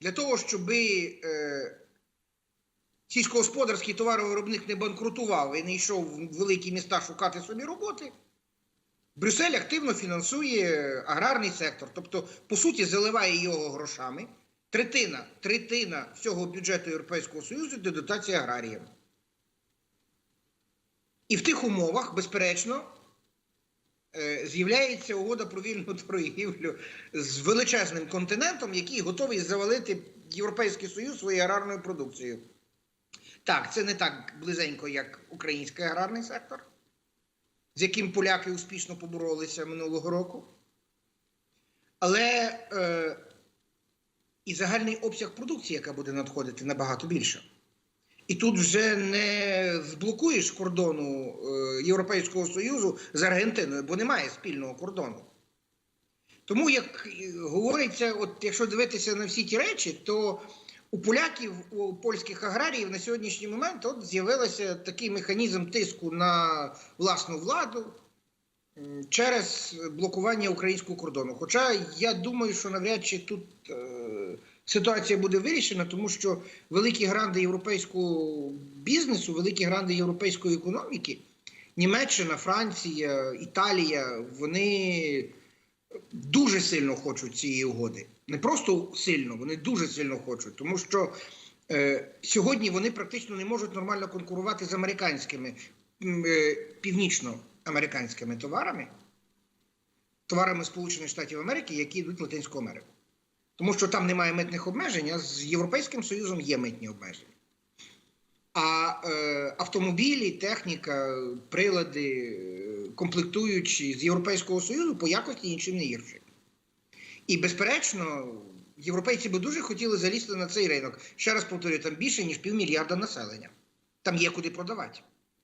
для того, щоб е, сільськогосподарський товаровиробник не банкрутував і не йшов в великі міста шукати собі роботи, Брюссель активно фінансує аграрний сектор, тобто, по суті, заливає його грошами. Третина, третина всього бюджету Європейського Союзу йде дотація аграріям. І в тих умовах, безперечно, з'являється угода про вільну торгівлю з величезним континентом, який готовий завалити Європейський Союз своєю аграрною продукцією. Так, це не так близенько, як український аграрний сектор, з яким поляки успішно поборолися минулого року. Але е, і загальний обсяг продукції, яка буде надходити, набагато більше. І тут вже не зблокуєш кордону е, Європейського Союзу з Аргентиною, бо немає спільного кордону. Тому, як говориться, от якщо дивитися на всі ті речі, то у поляків, у польських аграріїв на сьогоднішній момент от з'явився такий механізм тиску на власну владу через блокування українського кордону. Хоча я думаю, що навряд чи тут е, ситуація буде вирішена, тому що великі гранди європейського бізнесу, великі гранди європейської економіки, Німеччина, Франція, Італія, вони дуже сильно хочуть цієї угоди. Не просто сильно, вони дуже сильно хочуть, тому що е, сьогодні вони практично не можуть нормально конкурувати з американськими е, північноамериканськими товарами, товарами Сполучених Штатів Америки, які йдуть в Латинську Америку. Тому що там немає митних обмежень, а з Європейським Союзом є митні обмеження. А е, автомобілі, техніка, прилади, е, комплектуючі з Європейського Союзу по якості іншим не гірші. І, безперечно, європейці би дуже хотіли залізти на цей ринок. Ще раз повторюю, там більше, ніж півмільярда населення. Там є куди продавати.